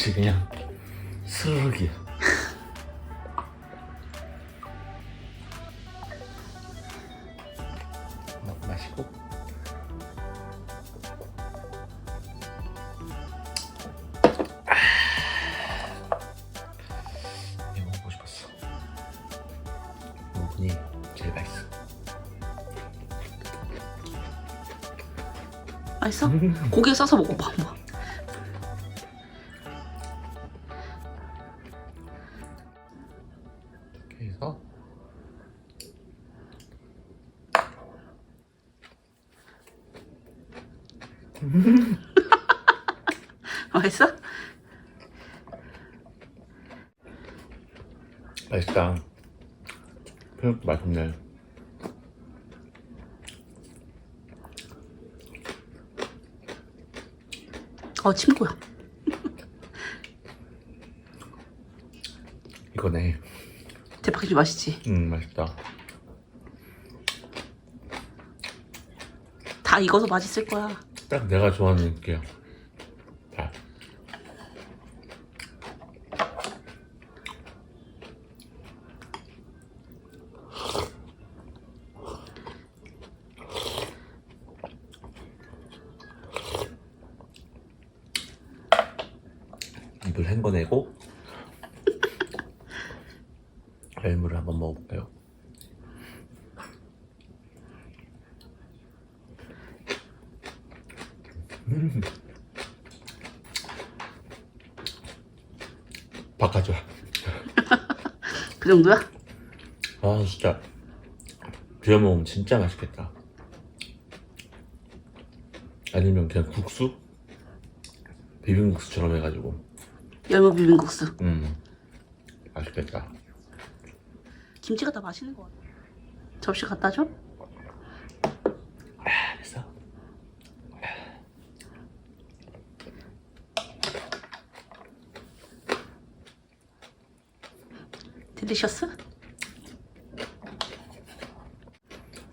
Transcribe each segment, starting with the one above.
귀신같이 그냥. 스르륵이야. 마- 마시고. 아. 고기에 싸서 먹어봐 한번. 맛있네. 어 친구야. 이거네. 대박이지 맛있지. 음, 맛있다. 다 익어서 맛있을 거야. 딱 내가 좋아하는 게야. 다. 입을 헹궈내고 열무를 한번 먹어볼까요? 바꿔줘. 그 정도야? 아 진짜 비벼 먹으면 진짜 맛있겠다. 아니면 그냥 국수? 비빔국수처럼 해가지고 열무 비빔국수. 음 맛있겠다. 김치가 다 맛있는 거 같아. 접시 갖다 줘? 아, 됐어. 딜리셔스?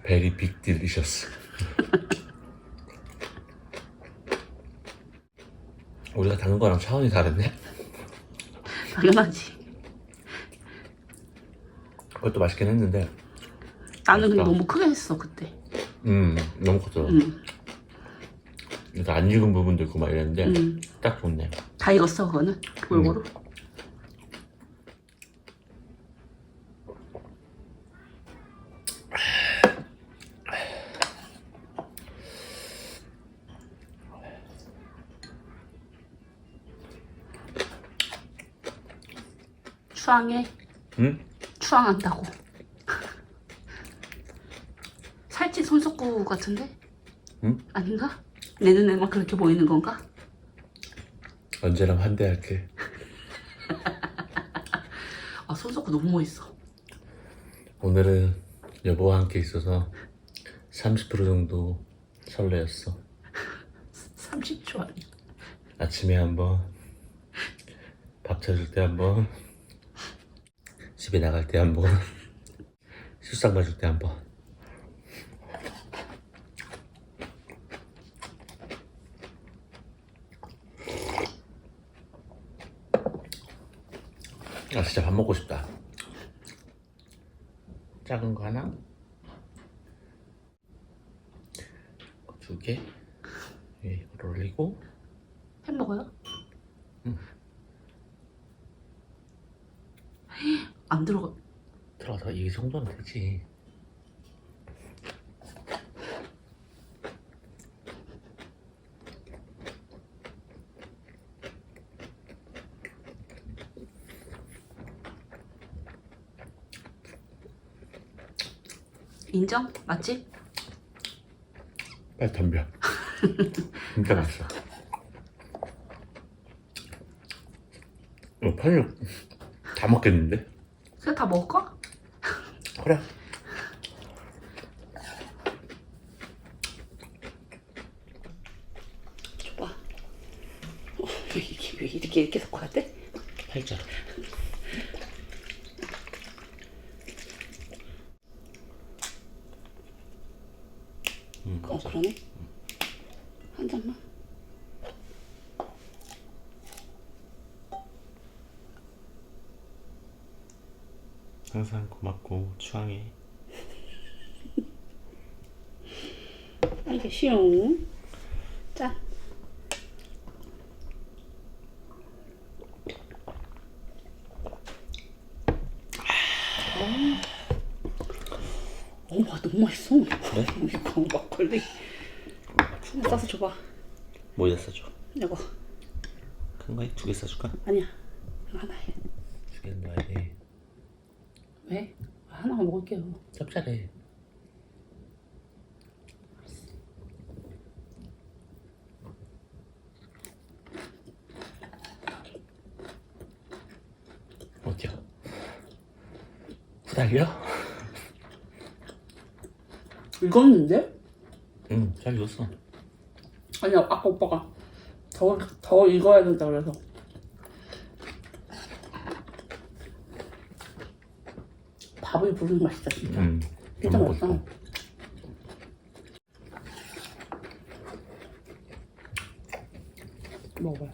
베리 빅 딜리셔스. 우리가 담은 거랑 차원이 다르네. 당연하지. 그것도 맛있긴 했는데, 나는 근데 맛있다. 너무 크게 했어 그때. 음 너무 컸어. 응. 그래서 안 익은 부분도 있고 막 이랬는데 응. 딱 좋네. 다 익었어 그거는 골고루. 추앙해. 응? 추앙한다고. 살찐 손석구 같은데? 응? 아닌가? 내 눈에만 그렇게 보이는 건가? 언제나 환대할게. 아 손석구 너무 멋있어. 오늘은 여보와 함께 있어서 30% 정도 설레었어. 30초 아니야. 아침에 한번, 밥 차줄 때 한번, 집에 나갈 때 한번, 술상 마실 때 한번. 아 진짜 밥 먹고 싶다. 작은 거 하나, 두 개, 예, 이걸 올리고. 햄버거요? 응. 안 들어가. 들어가서 이 정도는 되지. 인정? 맞지? 빨리 덤벼. 진짜 맛있어. 이거 편육 다 먹겠는데? 그냥 다 먹을까? 그래. 줘봐. 어, 왜 이렇게, 왜 이렇게 이렇게 섞어야 돼? 팔자로. 응, 어. 그러네. 한 잔만. 항상 고맙고 추앙해. 이게 쉬운. 짠. 어, 와 너무 맛있어. 이거 막걸리. 하나 싸서 줘봐. 뭐에다 싸줘? 이거 큰 거에 두 개 싸줄까? 아니야. 이거 하나 해. 왜? 하나만 먹을게요. 짭짤해. 어디야? 후달려? 익었는데? 응, 잘 익었어. 아니야 아까 오빠가 더, 더 익어야 된다 그래서 밥을 부르는 맛이다 진짜 응. 진짜 맛있어 싶어. 먹어봐요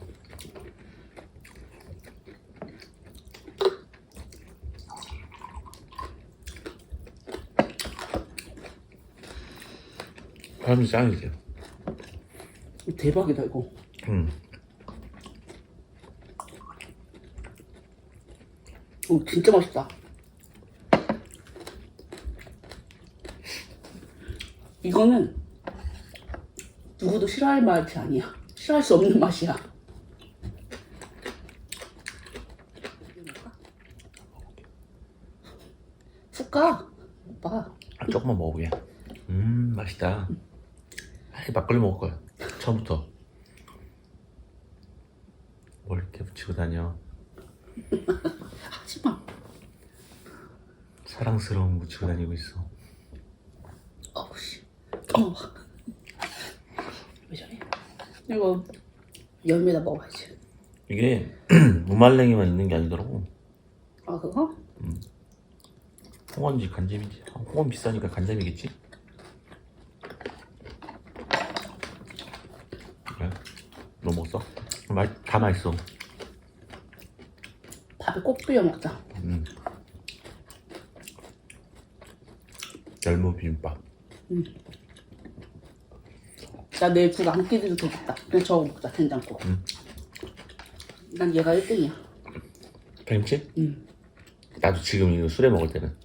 사람이 짱이지. 대박이다 이거 응. 오 진짜 맛있다 이거는 누구도 싫어할 맛이 아니야 싫어할 수 없는 맛이야 훅가 오빠 아, 조금만 먹어보게. 음, 맛있다. 아이, 막걸리 먹을 거야. 처음부터. 뭘 이렇게 붙이고 다녀. 하지마 사랑스러운 붙이고 다니고 있어. 어우씨 어. 왜 저래 이거 열매다 먹어야지 이게 무말랭이만 있는 게 아니더라고. 아 그거? 홍어인지 간잼인지. 아, 홍어 비싸니까 간잼이겠지? 그래? 너 먹었어? 맛, 다 맛있어. 밥에 꼭 비벼 먹자 음. 열무 비빔밥. 나 내일 국안 끼도 되겠다 그냥 저거 먹자 된장국 응. 난 얘가 1등이야 김치? 응. 나도 지금 이거 술에 먹을 때는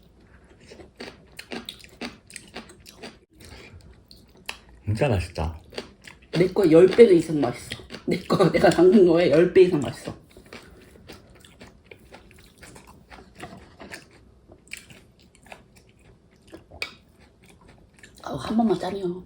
진짜 맛있다. 내 거 10배는 이상 맛있어 내 거 내가 담근 거에 10배 이상 맛있어 아우 한 번만 짜네요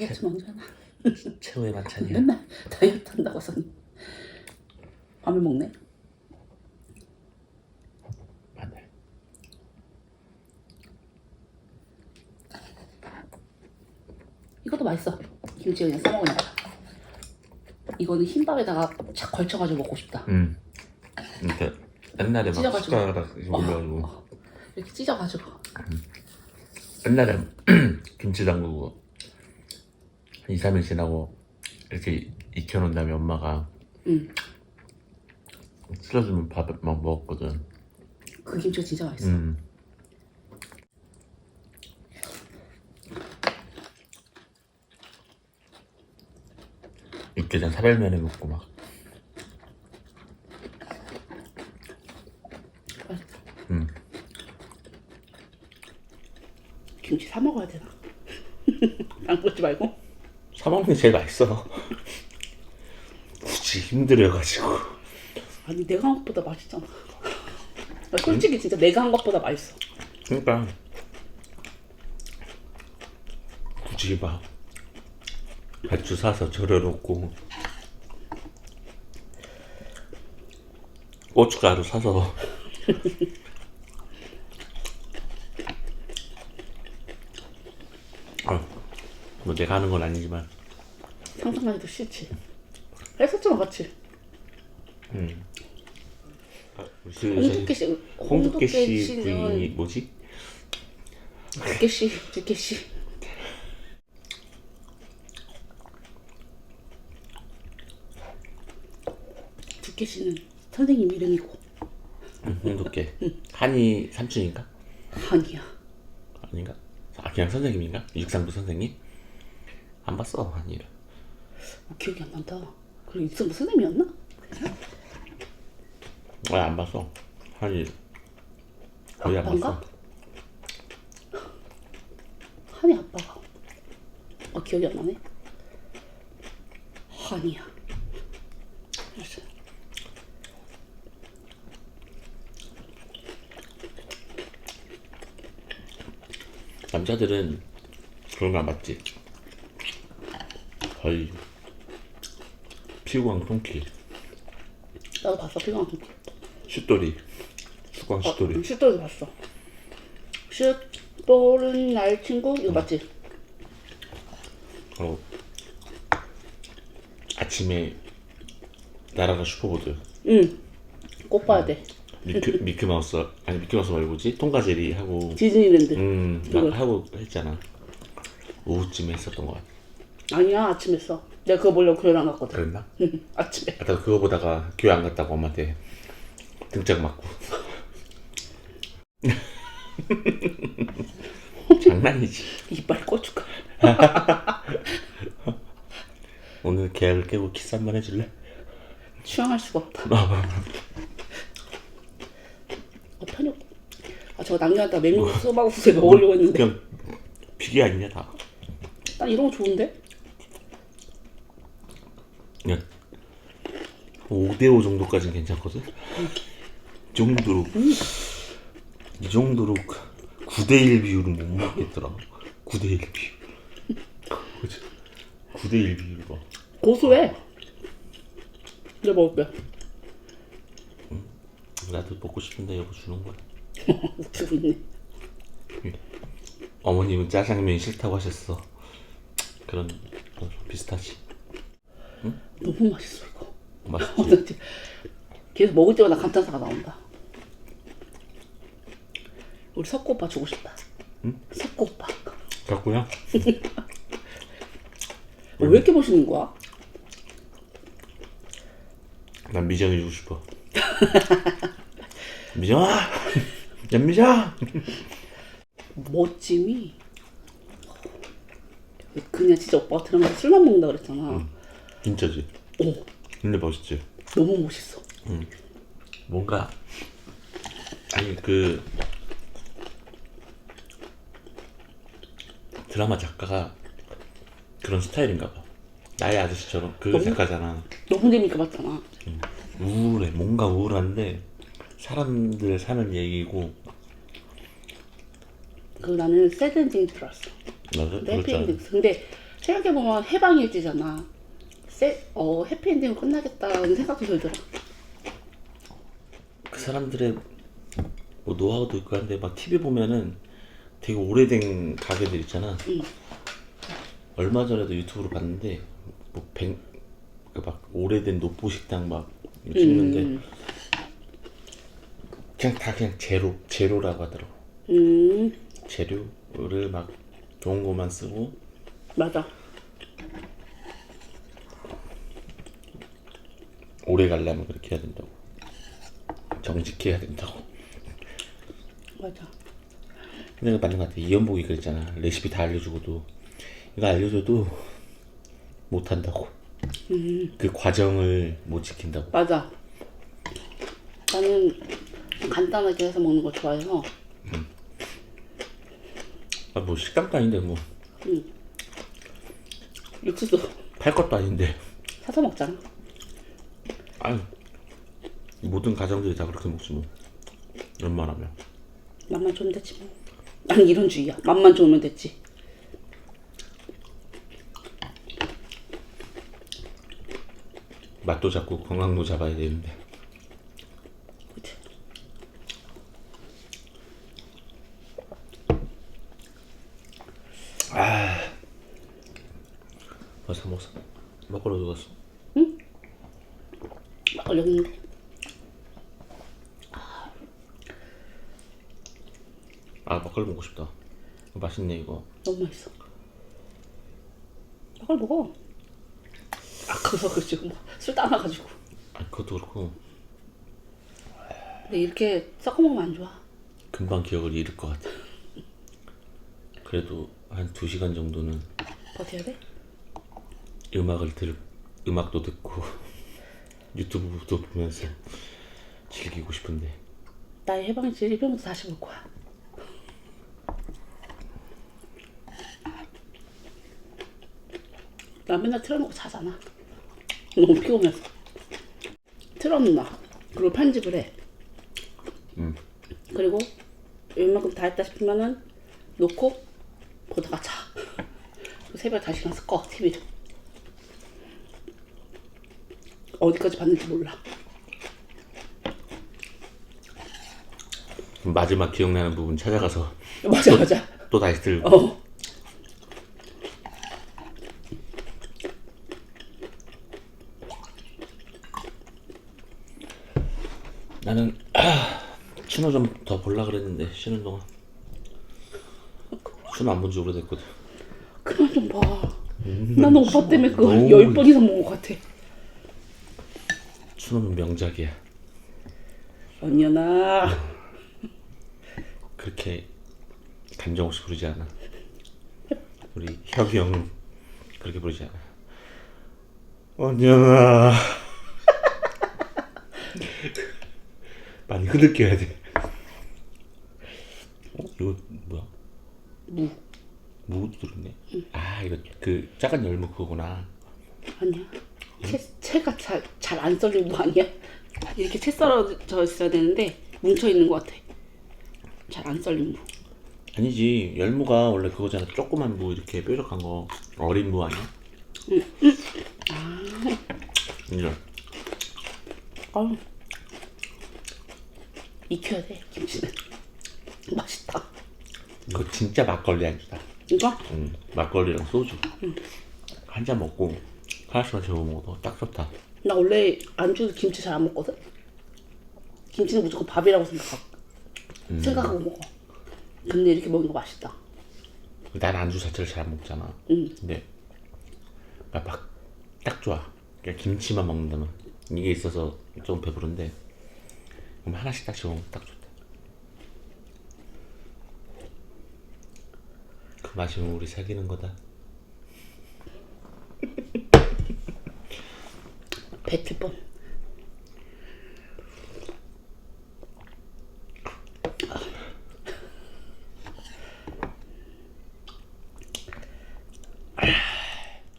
다이어트 먼저 하나 최후의 반찬이야. 맨날 다이어트 한다고서는 밤에 먹네 마늘. 이것도 맛있어. 김치 그냥 싸 먹으니까. 이거는 흰밥에다가 착 걸쳐가지고 먹고 싶다. 음. 이렇게 옛날에 막 찢어가지고. 숟가락 이렇게 올려가지고 어, 이렇게 찢어가지고. 옛날에 김치 담그고 한 2, 3일 지나고 이렇게 익혀놓은 다음에 엄마가 응. 찔러주면 밥막 먹었거든. 그 김치가 진짜 맛있어. 음. 육개장 사발면에 먹고 막 맛있다. 음. 김치 사 먹어야 되나? 담그지 말고. 사먹는 게 제일 맛있어. 굳이 힘들어가지고. 아니 내가 한 것보다 맛있잖아. 나 솔직히 진짜 내가 한 것보다 맛있어. 그러니까 굳이 막 배추 사서 절여놓고 고춧가루 사서 아, 뭐 내가 하는 건 아니지만 상상만 해도 싫지. 했었잖아 같이. 음. 그 홍두깨 씨, 홍두깨 씨 씨는 부인이 뭐지? 두깨 씨, 두깨 씨. 두깨 씨는 선생님 이름이고 응, 홍두깨 한이 삼촌인가? 아니야. 아닌가? 아 그냥 선생님인가? 육상부 선생님? 안 봤어 한이를 어, 기억이 안 난다. 그래 육성부 선생님이었나? 왜 안 봤어? 한이 거의 안 아빠인가? 봤어 한이 아빠가. 어 기억이 안 나네. 한이야. 남자들은 그런 거 안 봤지? 거의 피구왕 통키 나도 봤어 안 돼. 슛돌이 수광 슛돌이 응, 슛볼도 봤어. 슛볼은 나의 친구 이거 맞지? 어, 아침에 나라가 슈퍼보드 응. 꼭 봐야 돼. 미크 미크마우스 아니 미크마우스 말고지 통과제리 하고 디즈니랜드. 음. 막 하고 했잖아 오후쯤에 했었던 것 같아 아니야 아침에 써. 내가 그거 보려고 교회 안 갔거든. 그랬나? 응, 아침에. 아까 그거 보다가 교회 안 갔다고 엄마한테 등짝 맞고 장난이지 이빨 고춧가. 오늘 계약을 깨고 키스 한 번 해줄래? 취향할 수가 없다. 어, 편육. 아 저거 남겨놨다 맹구 소바구스에 먹으려고 했는데. 그냥 비계 아니냐 다난 이런 거 좋은데? 그냥 5대5 정도까지는 괜찮거든? 이 정도로 이 정도로 9대1 비율은 못 먹겠더라 9대1 비율 그치? 9대1 비율 봐 고소해. 내가 먹을게. 나도 먹고 싶은데 여보 주는 거야 웃기고 있네. 어머님은 짜장면이 싫다고 하셨어 그런 어, 비슷하지 너무 맛있어 이거. 어, 맛있지? 계속 먹을 때마다 감탄사가 나온다. 우리 석고 오빠 주고 싶다. 석고 오빠. 갖고요? 왜 이렇게 멋있는 거야? 난 미정이 주고 싶어 미정아 연미정 멋짐이 그냥 진짜 오빠가 들어가서 술만 먹는다 그랬잖아. 진짜지 오, 근데 멋있지 너무 멋있어. 뭔가 아니 그 드라마 작가가 그런 스타일인가 봐 나의 아저씨처럼 그 너무- 작가잖아 너무 재밌게 봤잖아. 우울해 뭔가 우울한데 사람들 사는 얘기고 그 나는 새드 엔딩 들었어. 맞아 근데. 해피엔딩. 근데 생각해 보면 해방일지잖아. 세, 어, 해피엔딩으로 끝나겠다는 생각도 들더라. 그 사람들의 뭐 노하우도 있고 한데 막 TV 보면은 되게 오래된 가게들 있잖아. 응. 얼마 전에도 유튜브로 봤는데 뭐백막 오래된 노포 식당 막 찍는데 음, 그냥 다 그냥 제로 제로라고 하더라고. 음, 재료를 막 좋은 것만 쓰고 맞아. 오래 가려면 그렇게 해야 된다고. 정직해야 된다고. 맞아. 근데 맞는 것 같아. 이연복이 그랬잖아. 레시피 다 알려주고도 이거 알려줘도 못 한다고. 그 과정을 못 지킨다고. 맞아. 나는 간단하게 해서 먹는 거 좋아해서 아, 뭐 식당도 아닌데 뭐 육수도 팔 것도 아닌데. 사서 먹잖아. 아유 모든 가정들이 다 그렇게 먹지 뭐. 웬만하면. 맛만 좋으면 됐지 뭐. 난 이런 주의야. 맛만 좋으면 됐지. 맛도 잡고 건강도 잡아야 되는데. 그치? 벌써 먹었어. 먹으러 누웠어. 얼른 아 막걸리 먹고 싶다 맛있네 이거 너무 맛있어. 막걸리 먹어. 아 그거 그 지금 술 따놔가지고. 아 그것도 그렇고 근데 이렇게 섞어 먹으면 안 좋아. 금방 기억을 잃을 것 같아 그래도 한 2시간 정도는 버텨야 돼? 음악을 들 음악도 듣고 유튜브도 보면서 즐기고 싶은데 나의 해방일지 1편부터 다시 볼 거야. 나 맨날 틀어놓고 자잖아. 너무 피곤해서. 틀어놓나. 그리고 편집을 해. 음. 그리고 웬만큼 다 했다 싶으면은 놓고 보다가 자. 새벽에 다시 가서 꺼, TV를. 어디까지 봤는지 몰라. 마지막 기억나는 부분 찾아가서 맞아, 맞아. 또 다시 들고 어. 나는 아, 추노 좀더 볼라 그랬는데 쉬는 동안 추노 안본 지 오래됐거든 그만 좀 봐. 나는 오빠 때문에 그걸 너무- 열번 이상 본것 같아. 추노는 명작이야. 언니나. 그렇게 감정 없이 부르지 않아. 우리 혁이 형 그렇게 부르지 않아. 언년아 많이 흐들겨야 돼. 어? 이거 뭐야? 무. 무 들었네. 아 이거 그 작은 열무 그거구나. 아니야. 채 채가 잘잘안 썰린 무 아니야? 이렇게 채 썰어져 있어야 되는데 뭉쳐 있는 것 같아. 잘 안 썰린 무. 아니지 열무가 원래 그거잖아 조그만 무 이렇게 뾰족한 거 어린 무 아니야? 이런 아유. 익혀야 돼 김치는. 맛있다. 이거 진짜 막걸리 안주다 이거 음, 막걸리랑 소주 한 잔 먹고 하나씩만 재워 먹어도 딱 좋다 나 원래 안주도 김치 잘 안 먹거든. 김치는 무조건 밥이라고 생각하고 생각하고 먹어. 근데 이렇게 먹는 거 맛있다. 난 안주 자체를 잘 안 먹잖아 음. 근데 막 딱 좋아 그냥 김치만 먹는다면 이게 있어서 좀 배부른데 그럼 하나씩 딱 먹으면 딱 좋다 그 마시면 우리 사귀는 거다 뱉을 뻔.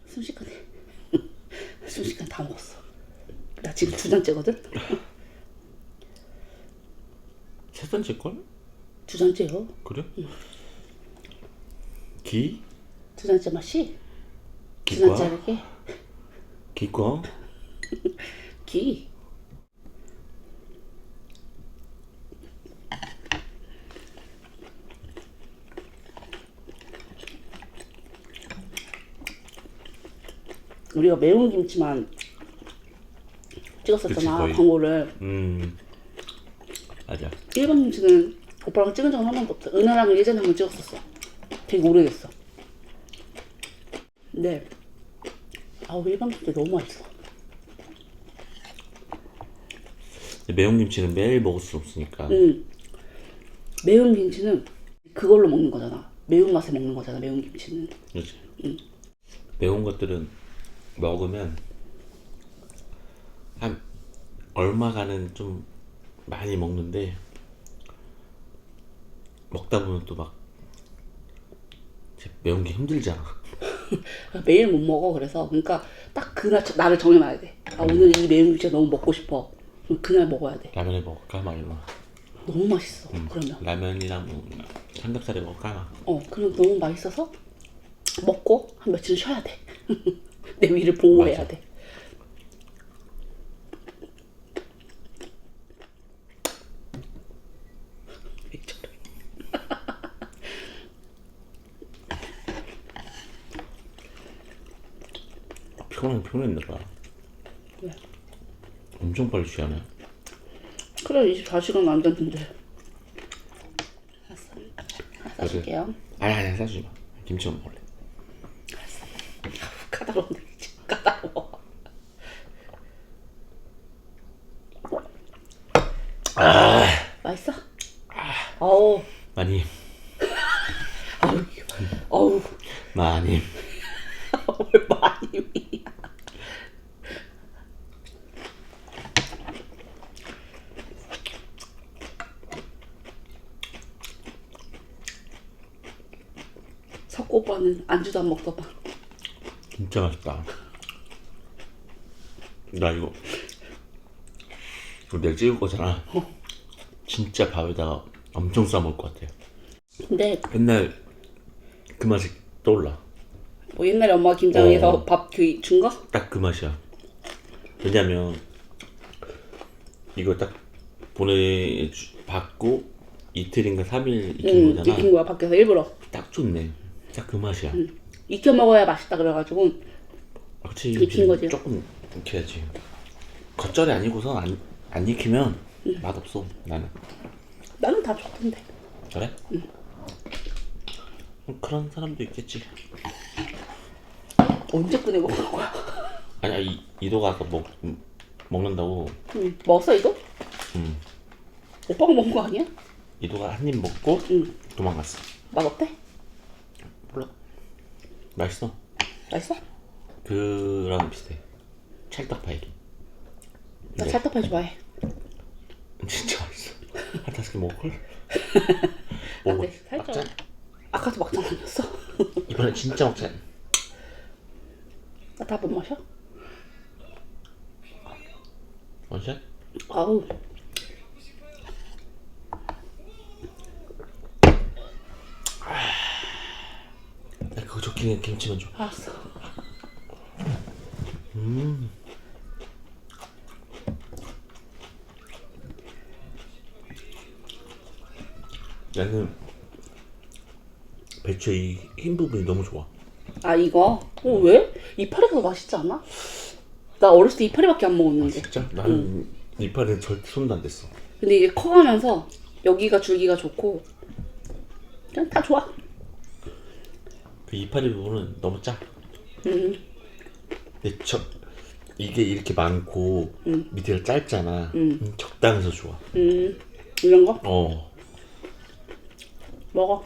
순식간에 순식간 다 먹었어. 나 지금 두 잔째거든. 세 번째걸? 두 잔째요. 그래? 기? 두 잔째 맛이 두 기과? 잔째 이렇게 기과? 기. 우리가 매운 김치만 찍었었잖아 거의. 광고를. 음. 맞아. 일반 김치는 오빠랑 찍은 적은 한 번도 없어. 은하랑 예전에 한 번 찍었었어. 되게 오래됐어. 근데 아우 일반 김치 너무 맛있어 매운 김치는 매일 먹을 수 없으니까 음. 매운 김치는 그걸로 먹는 거잖아. 매운 맛에 먹는 거잖아. 매운 김치는. 그렇지. 매운 것들은 먹으면 한 얼마간은 좀 많이 먹는데 먹다 보면 또 막 매운 게 힘들잖아. 매일 못 먹어. 그래서 그러니까 딱 그날 저- 나를 정해놔야 돼. 아 오늘 이 매운 김치가 너무 먹고 싶어. 그날 먹어야 돼. 라면에 먹을까 막 이런. 너무 맛있어. 그러면 라면이랑 뭐 삼겹살에 먹을까 막. 어 그럼 너무 맛있어서 먹고 한 며칠 쉬어야 돼. 내 위를 보호해야 맞아. 돼. 왜 저래? 피곤해 피곤했나 봐. 왜? 엄청 빨리 취하네. 그래 24시간 안 됐는데. 사줄게요. 아니 아니 사주지 마. 김치만 먹을래. 까다로운데 진짜 까다로워. 아 맛있어? 어우, 많이 어우, 어우, 많이. 뭘 많이. 석고 오빠는 안주도 안 먹더만. 진짜 맛있다. 나 이거 이거 내가 찍을 거잖아. 진짜 밥에다가 엄청 싸 먹을 것 같아. 근데 옛날 그 맛이 떠올라. 뭐 옛날에 엄마 김장에서 어. 밥그준 거? 딱 그 맛이야. 왜냐면 이거 딱 보내 받고 이틀인가 3일 익힌 응, 거잖아. 익힌 거야 밖에서 일부러. 딱 좋네. 딱 그 맛이야. 익혀 먹어야 맛있다 그래가지고 아, 그치. 익힌 거지. 조금 익혀야지. 겉절이 아니고서 안, 안 익히면 맛 없어. 나는. 나는 다 좋던데. 그래? 응. 그런 사람도 있겠지. 언제 꺼내고 먹을 거야? 아니야 이 이도가 아까 먹 음, 먹는다고. 응, 먹었어 이거? 음. 오빠가 먹은 거 아니야? 이도가 한 입 먹고 응. 도망갔어. 맛 어때? 몰라. 맛있어. 맛있어? 그랑 비슷해. 찰떡파이. 나 네. 찰떡파이 좋아해. 진짜 맛있어. 한 다섯 개 먹을걸? 아, 먹어. 네, 살짝. 먹자. 아까도 막장 아니었어? 이번엔 진짜 먹자. 나다 못 마셔? 원샷? 아우. 나 그거 좋긴 해. 김치만 줘. 알았어. 나는 배추의 이 흰 부분이 너무 좋아. 아 이거? 어 왜? 이파리가 더 맛있지 않아? 나 어렸을 때 이파리밖에 안 먹었는데. 진짜? 나는 이파리는 절대 손도 안 댔어. 근데 이게 커가면서 여기가 줄기가 좋고 그냥 다 좋아. 그 이파리 부분은 너무 짜. 음. 근데 저 이게 이렇게 많고 밑에가 짧잖아. 음, 적당해서 좋아. 음 이런 거 어. 먹어.